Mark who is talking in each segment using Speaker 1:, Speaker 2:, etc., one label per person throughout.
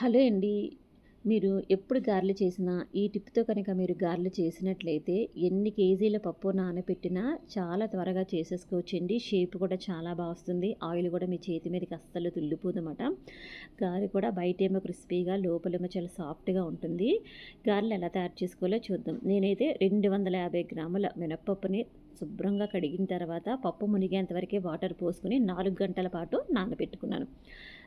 Speaker 1: Hello అండి. మీరు ఎప్పుడు గార్లు చేసినా, ఈ టిప్‌తో కనుక మీరు గార్లు చేసినట్లయితే, ఎన్ని కేజీల పప్పు నానబెట్టినా చాలా త్వరగా చేసేసుకోవచ్చండి. షేప్ కూడా చాలా బాగా వస్తుంది. ఆయిల్ కూడా మీ చేతి మీదకి అస్సలు తుల్లిపోదన్నమాట గారె కూడా బయటేమో క్రిస్పీగా, లోపలేమో చాలా సాఫ్ట్‌గా ఉంటుంది. గారెలు ఎలా తయారు చేసుకోవాలో చూద్దాం. నేనైతే 250 గ్రాముల మినప్పప్పుని శుభ్రంగా కడిగిన తర్వాత, పప్పు మునిగేంత వరకే వాటర్ పోసుకుని నాలుగు గంటల పాటు నానబెట్టుకున్నాను.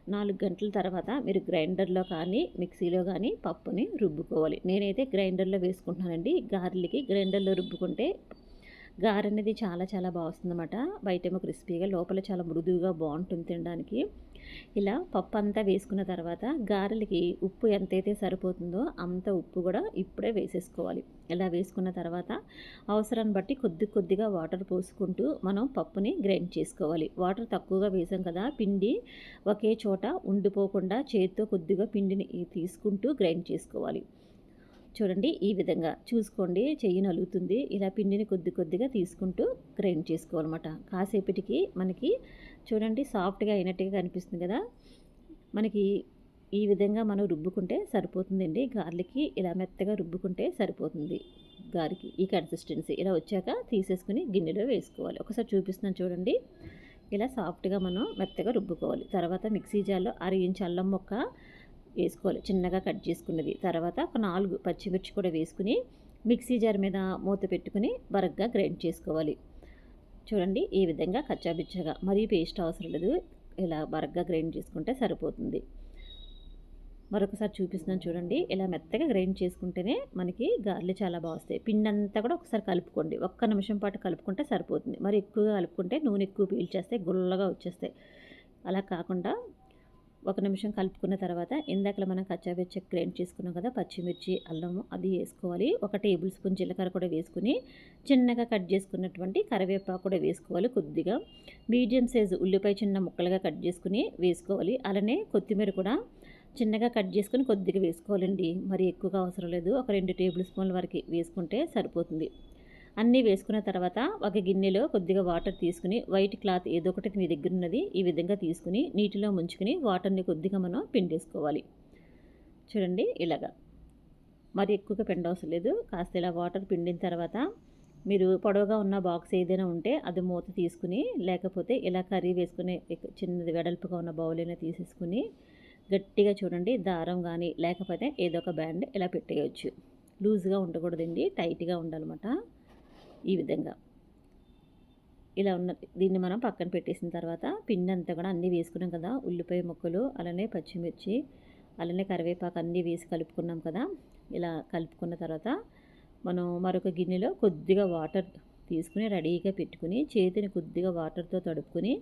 Speaker 1: నాలుగు గంటల తర్వాత మీరు గ్రైండర్‌లో కానీ, మిక్సీలో కానీ పప్పుని రుబ్బుకోవాలి. నేనైతే గ్రైండర్‌లో వేసుకుంటున్నానండి. గారెలకి గ్రైండర్‌లో రుబ్బుకుంటే గారె అనేది చాలా చాలా బా వస్తుందనమాట. బయటేమో క్రిస్పీగా, లోపల చాలా మృదువుగా బాగుంటుంది తినడానికి. ఇలా పప్పు అంతా వేసుకున్న తర్వాత, గారెలకి ఉప్పు ఎంతైతే సరిపోతుందో అంత ఉప్పు కూడా ఇప్పుడే వేసేసుకోవాలి. ఇలా వేసుకున్న తర్వాత, అవసరాన్ని బట్టి కొద్ది కొద్దిగా వాటర్ పోసుకుంటూ మనం పప్పుని గ్రైండ్ చేసుకోవాలి. వాటర్ తక్కువగా వేసాం కదా! పిండి ఒకే చోట ఉండిపోకుండా చేతితో కొద్దిగా పిండిని తీసుకుంటూ గ్రైండ్ చేసుకోవాలి. చూడండి ఈ విధంగా చూసుకోండి చెయ్యి నలుగుతుంది. ఇలా పిండిని కొద్ది కొద్దిగా తీసుకుంటూ గ్రైండ్ చేసుకోవాలన్నమాట. కాసేపటికి మనకి చూడండి సాఫ్ట్‌గా అయినట్టుగా కనిపిస్తుంది కదా! మనకి ఈ విధంగా మనం రుబ్బుకుంటే సరిపోతుందండి. గారెలకి ఇలా మెత్తగా రుబ్బుకుంటే సరిపోతుంది. గారికి ఈ కన్సిస్టెన్సీ. ఇలా వచ్చాక తీసేసుకొని గిన్నెలో వేసుకోవాలి. ఒకసారి చూపిస్తున్నాను చూడండి. ఇలా సాఫ్ట్‌గా మనం మెత్తగా రుబ్బుకోవాలి. తర్వాత మిక్సీ జార్‌లో అర ఇంచ్ అల్లం ముక్క వేసుకోవాలి. చిన్నగా కట్ చేసుకున్నది. తర్వాత ఒక నాలుగు పచ్చిమిర్చి కూడా వేసుకుని మిక్సీ జార్ మీద మూత పెట్టుకుని బరగ్గా గ్రైండ్ చేసుకోవాలి. చూడండి ఈ విధంగా కచ్చాబిచ్చగా మరీ పేస్ట్ అవసరం లేదు. ఇలా బరగ్గా గ్రైండ్ చేసుకుంటే సరిపోతుంది. మరొకసారి చూపిస్తున్నాను చూడండి. ఇలా మెత్తగా గ్రైండ్ చేసుకుంటేనే మనకి గారెలు చాలా బాగా వస్తాయి. పిండి అంతా కూడా ఒకసారి కలుపుకోండి. ఒక్క నిమిషం పాటు కలుపుకుంటే సరిపోతుంది. మరి ఎక్కువగా కలుపుకుంటే నూనె ఎక్కువ పీల్చేస్తాయి. గుల్లగా వచ్చేస్తాయి. అలా కాకుండా ఒక నిమిషం కలుపుకున్న తర్వాత, ఇందాక మనం కచ్చాబెచ్చ గ్రైండ్ చేసుకున్నాం కదా! పచ్చిమిర్చి, అల్లము అది వేసుకోవాలి. ఒక టేబుల్ స్పూన్ జీలకర్ర కూడా వేసుకొని, చిన్నగా కట్ చేసుకున్నటువంటి కరివేపాకు కూడా వేసుకోవాలి కొద్దిగా. మీడియం సైజు ఉల్లిపాయ చిన్న ముక్కలుగా కట్ చేసుకుని వేసుకోవాలి. అలానే కొత్తిమీర కూడా చిన్నగా కట్ చేసుకుని కొద్దిగా వేసుకోవాలండి. మరి ఎక్కువగా అవసరం లేదు. ఒక రెండు టేబుల్ స్పూన్ల వరకు వేసుకుంటే సరిపోతుంది. అన్నీ వేసుకున్న తర్వాత ఒక గిన్నెలో కొద్దిగా వాటర్ తీసుకొని, వైట్ క్లాత్ ఏదో ఒకటి మీ దగ్గర ఉన్నది ఈ విధంగా తీసుకుని నీటిలో ముంచుకుని వాటర్‌ని కొద్దిగా మనం పిండేసుకోవాలి. చూడండి ఇలాగా. మరి ఎక్కువగా పిండవసరం లేదు. కాస్త ఇలా వాటర్ పిండిన తర్వాత, మీరు పొడవుగా ఉన్న బాక్స్ ఏదైనా ఉంటే అది మూత తీసుకుని లేకపోతే ఇలా కర్రీ వేసుకునే చిన్నది వెడల్పుగా ఉన్న బౌల్ అయినా తీసేసుకుని గట్టిగా చూడండి దారం కానీ లేకపోతే ఏదో ఒక బ్యాండ్ ఇలా పెట్టేయచ్చు లూజ్‌గా ఉండకూడదండి. టైట్‌గా ఉండాలన్నమాట. ఈ విధంగా. ఇలా ఉన్న దీన్ని మనం పక్కన పెట్టేసిన తర్వాత, పిండి అంతా కూడా అన్నీ వేసుకున్నాం కదా! ఉల్లిపాయ ముక్కలు, అలానే పచ్చిమిర్చి, అలానే కరివేపాకు అన్నీ వేసి కలుపుకున్నాం కదా! ఇలా కలుపుకున్న తర్వాత, మనం మరొక గిన్నెలో కొద్దిగా వాటర్ తీసుకొని రెడీగా పెట్టుకుని చేతిని కొద్దిగా వాటర్‌తో తడుపుకొని,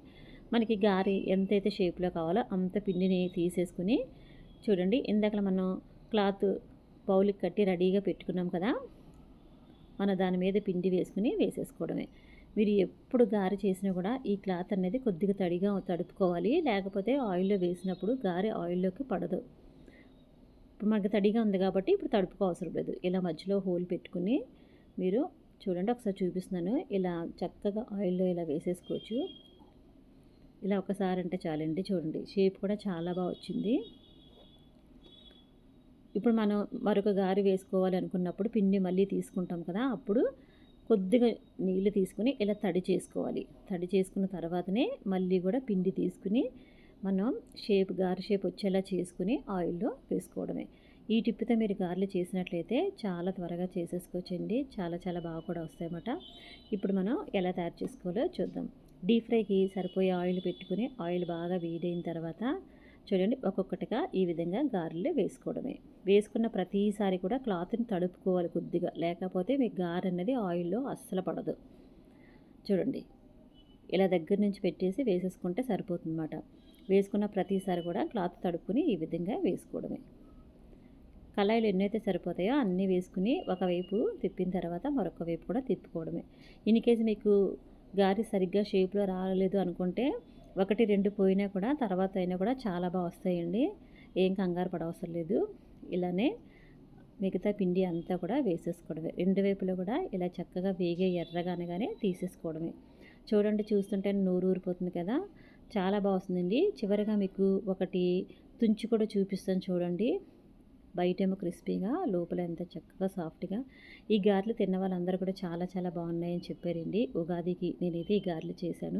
Speaker 1: మనకి గారి ఎంతైతే షేప్‌లో కావాలో అంత పిండిని తీసేసుకొని, చూడండి ఇందాక మనం క్లాత్ బౌల్‌కి కట్టి రెడీగా పెట్టుకున్నాం కదా! మన దాని మీద పిండి వేసుకుని వేసేసుకోవడమే. మీరు ఎప్పుడు గారె చేసినా కూడా ఈ క్లాత్ అనేది కొద్దిగా తడిగా తడుపుకోవాలి. లేకపోతే ఆయిల్‌లో వేసినప్పుడు గారె ఆయిల్‌లోకి పడదు. ఇప్పుడు మనకి తడిగా ఉంది కాబట్టి ఇప్పుడు తడుపుకో అవసరం లేదు. ఇలా మధ్యలో హోల్ పెట్టుకుని మీరు చూడండి ఒకసారి చూపిస్తున్నాను. ఇలా చక్కగా ఆయిల్‌లో ఇలా వేసేసుకోవచ్చు. ఇలా ఒకసారి అంటే చాలండి. చూడండి షేప్ కూడా చాలా బాగా వచ్చింది. ఇప్పుడు మనం మరొక గారి వేసుకోవాలి అనుకున్నప్పుడు పిండి మళ్ళీ తీసుకుంటాం కదా! అప్పుడు కొద్దిగా నీళ్ళు తీసుకొని ఇలా తడి చేసుకోవాలి. తడి చేసుకున్న తర్వాతనే మళ్ళీ కూడా పిండి తీసుకొని, మనం షేప్ గారి షేప్ వచ్చేలా చేసుకుని ఆయిల్‌లో వేసుకోవడమే. ఈ టిప్‌తో మీరు గారెలు చేసినట్లయితే చాలా త్వరగా చేసేసుకోవచ్చండి. చాలా చాలా బాగా కూడా వస్తాయన్నమాట. ఇప్పుడు మనం ఎలా తయారు చేసుకోవాలో చూద్దాం. డీప్ ఫ్రైకి సరిపోయే ఆయిల్ పెట్టుకుని ఆయిల్ బాగా వేడైన తర్వాత, చూడండి ఒక్కొక్కటిగా ఈ విధంగా గారెలు వేసుకోవడమే. వేసుకున్న ప్రతిసారి కూడా క్లాత్‌ని తడుపుకోవాలి కొద్దిగా. లేకపోతే మీ గారె అనేది ఆయిల్‌లో అస్సలు పడదు. చూడండి. ఇలా దగ్గర నుంచి పెట్టేసి వేసేసుకుంటే సరిపోతుందన్నమాట. వేసుకున్న ప్రతిసారి కూడా క్లాత్ తడుపుకుని ఈ విధంగా వేసుకోవడమే. కళాయిలు ఎన్నైతే సరిపోతాయో అన్నీ వేసుకుని ఒకవైపు తిప్పిన తర్వాత మరొక వైపు కూడా తిప్పుకోవడమే. ఇన్ కేస్ మీకు గారి సరిగ్గా షేప్‌లో రాలేదు అనుకుంటే, 1, 2 పోయినా కూడా తర్వాత అయినా కూడా చాలా బాగా వస్తాయండి. ఏం కంగారు పడవసరం లేదు. ఇలానే మిగతా పిండి అంతా కూడా వేసేసుకోవడమే. రెండు వైపులో కూడా ఇలా చక్కగా వేగే ఎర్రగానగానే తీసేసుకోవడమే. చూడండి చూస్తుంటే నూరు ఊరిపోతుంది కదా! చాలా బాగా వస్తుందండి. చివరిగా మీకు ఒకటి తుంచి కూడా చూపిస్తాను చూడండి బయటేమో క్రిస్పీగా లోపల ఎంత చక్కగా సాఫ్ట్గా ఈ గారెలు తిన్న వాళ్ళందరూ కూడా చాలా చాలా బాగున్నాయని చెప్పారండి ఉగాదికి నేనైతే ఈ గారెలు చేశాను